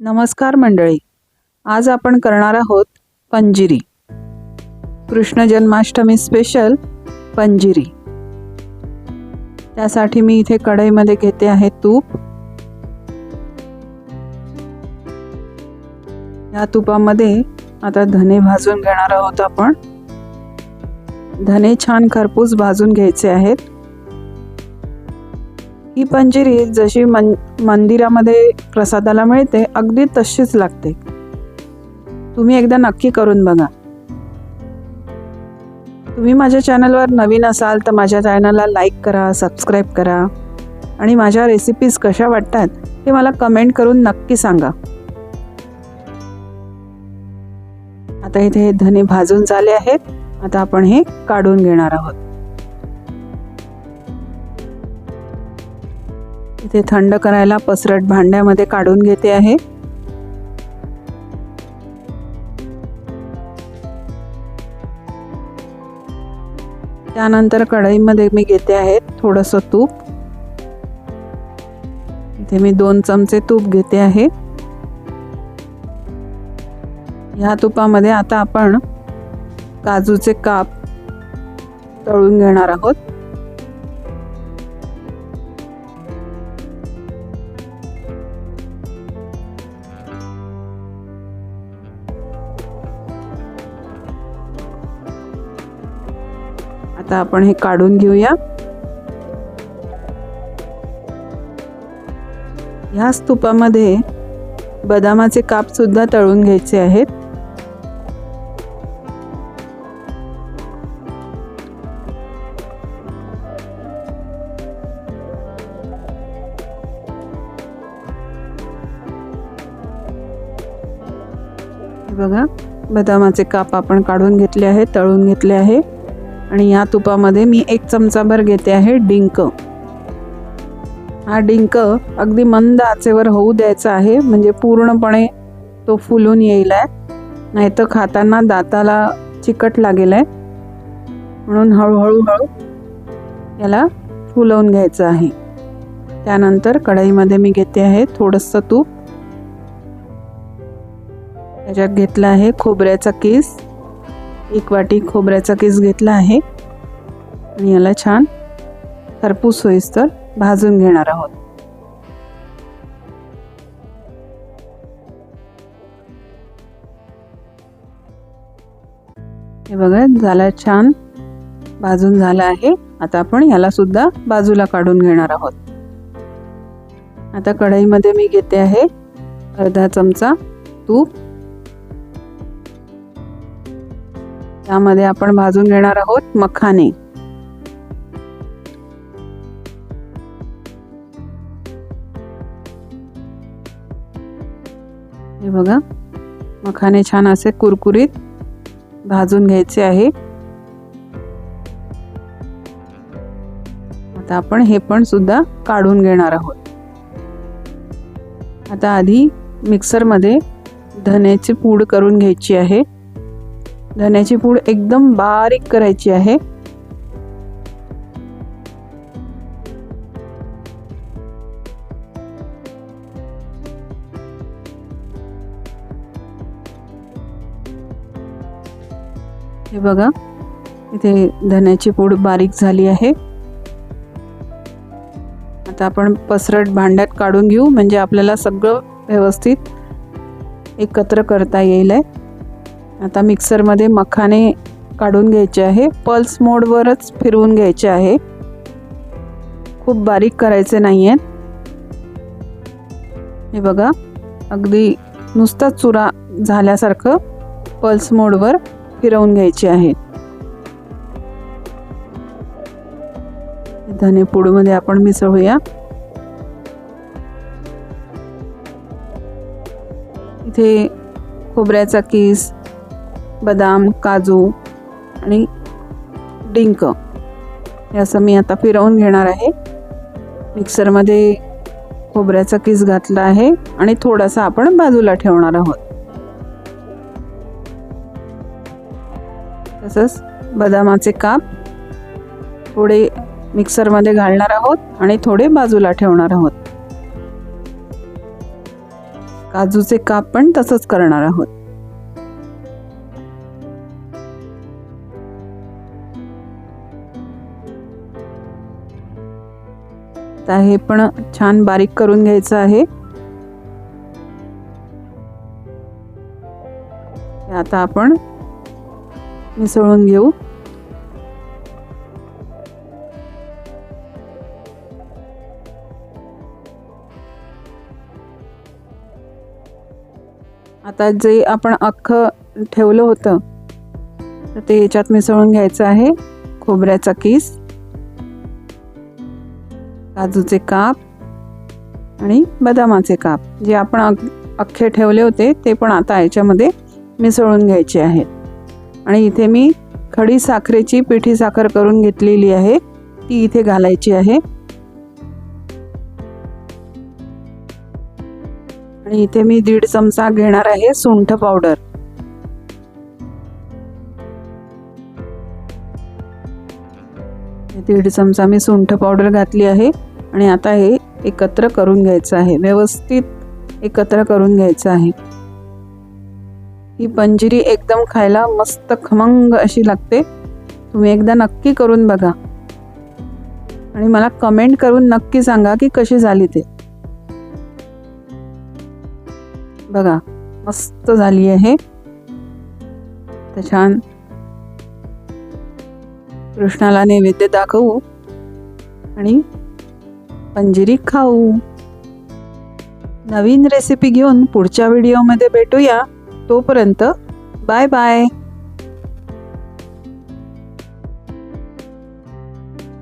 नमस्कार मंडळी. आज आपण करणार आहोत पंजिरी. कृष्ण जन्माष्टमी स्पेशल पंजिरी. त्यासाठी मी इथे कढईमध्ये घेते आहे तूप. या तुपामध्ये आता धने भाजून घेणार आहोत आपण. धने छान खरपूस भाजून घ्यायचे आहेत. ही पंजिरी जशी मन मंदिरामध्ये प्रसादाला मिळते अगदी तशीच लागते. तुम्ही एकदा नक्की करून बघा. तुम्ही माझ्या चॅनलवर नवीन असाल तर माझ्या चॅनलला लाईक करा सबस्क्राईब करा आणि माझ्या रेसिपीज कशा वाटतात हे मला कमेंट करून नक्की सांगा. आता इथे हे धने भाजून झाले आहेत. आता आपण हे काढून घेणार आहोत. इथे थंड करायला पसरट भांड्यामध्ये काढून घेते आहे. त्यानंतर कढईमध्ये मी घेते आहे थोडंसं तूप. इथे मी दोन चमचे तूप घेते आहे. ह्या तुपामध्ये आता आपण काजूचे काप तळून घेणार आहोत. आता आपण हे काढून घेऊया. ह्या स्तूपामध्ये बदामाचे काप सुद्धा तळून घ्यायचे आहेत. बघा बदामाचे काप आपण काढून घेतले आहे तळून घेतले आहे. आणि या तुपामध्ये मी एक चमचाभर घेते आहे डिंक. हा डिंक अगदी मंद आचेवर होऊ द्यायचा आहे म्हणजे पूर्णपणे तो फुलून येईल आहे नाही तर खाताना दाताला चिकट लागेल आहे म्हणून हळूहळू हळू याला फुलवून घ्यायचं आहे. त्यानंतर कढईमध्ये मी घेते आहे थोडंसं तूप. त्याच्यात घेतलं आहे खोबऱ्याचा केस. एक वाटी खोबऱ्याचा केस घेतला आहे. आणि याला छान खरपूस सोयीस्तर भाजून घेणार आहोत. हे बघा झाला छान भाजून झालं आहे. आता आपण याला सुद्धा बाजूला काढून घेणार आहोत. आता कढईमध्ये मी घेते आहे अर्धा चमचा तूप. त्यामध्ये आपण भाजून घेणार आहोत मखाने. हे बघा मखाने छान असे कुरकुरीत भाजून घ्यायचे आहे. आता आपण हे पण सुद्धा काढून घेणार आहोत. आता आधी मिक्सरमध्ये धन्याची पूड करून घ्यायची आहे. धन्याची पूड एकदम बारीक करायची आहे. हे बघा इथे धन्याची पूड बारीक झाली आहे. आता आपण पसरट भांड्यात काढून घेऊ म्हणजे आपल्याला सगळं व्यवस्थित एकत्र करता येईल. आहे आता मिक्सरमध्ये मखाने काढून घ्यायचे आहे. पल्स मोडवरच फिरवून घ्यायचे आहे. खूप बारीक करायचे नाही आहेत हे बघा अगदी नुसता चुरा झाल्यासारखं पल्स मोडवर फिरवून घ्यायचे आहे. धनेपूडमध्ये आपण मिसळूया. इथे खोबऱ्याचा किस बदाम काजू आणि डिंक. हे असं मी आता फिरवून घेणार आहे. मिक्सरमध्ये खोबऱ्याचा किस घातला आहे आणि थोडासा आपण बाजूला ठेवणार आहोत. तसंच बदामाचे काप थोडे मिक्सरमध्ये घालणार आहोत आणि थोडे बाजूला ठेवणार आहोत. काजूचे काप पण तसंच करणार आहोत. आता हे पण छान बारीक करून घ्यायचं आहे. आता आपण मिसळून घेऊ. आता जे आपण अख्खं ठेवलं होतं तर ते याच्यात मिसळून घ्यायचं आहे खोबऱ्याचा किस. काजूचे काप आणि बदामाचे काप. जे आपण अख्खे ठेवले होते ते पण आता याच्यामध्ये मिसळून घ्यायचे आहेत. आणि इथे मी खडी साखरेची पिठी साखर करून घेतलेली आहे. ती इथे घालायची आहे. आणि इथे मी दीड चमचा घेणार आहे सुंठ पावडर. दीड चमचा मी सुंठ पावडर घातली आहे. आणि आता हे एकत्र करून घ्यायचं आहे. व्यवस्थित एकत्र करून घ्यायचं आहे. ही पंजिरी एकदम खायला मस्त खमंग अशी लागते. तुम्ही एकदा नक्की करून बघा. आणि मला कमेंट करून नक्की सांगा की कशी झाली ते. बघा मस्त झाली आहे. तर छान. कृष्णाला नैवेद्य दाखवू. आणि पंजिरी खाऊ. नवीन रेसिपी घेऊन पुढच्या व्हिडिओमध्ये भेटूया. तोपर्यंत बाय बाय